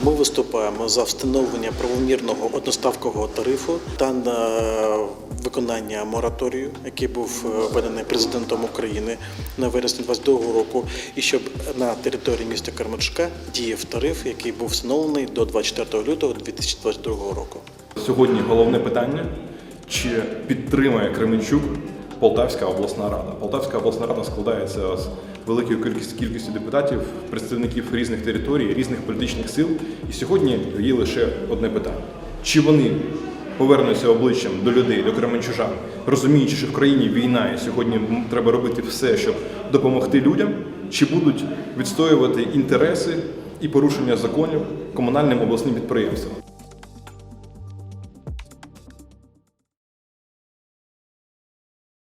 виступаємо за встановлення правомірного одноставкового тарифу та на виконання мораторію, який був е, введений президентом України на вересні 2022 року, і щоб на території міста Кармачка діяв тариф, який був встановлений до 24 лютого 2022 року. Сьогодні головне питання: чи підтримує Кременчук Полтавська обласна рада? Полтавська обласна рада складається з великої кількості кількості депутатів, представників різних територій, різних політичних сил. І сьогодні є лише одне питання: чи вони повернуться обличчям до людей, до кременчужан, розуміючи, що в країні війна, і сьогодні треба робити все, щоб допомогти людям, чи будуть відстоювати інтереси і порушення законів комунальним обласним підприємствам?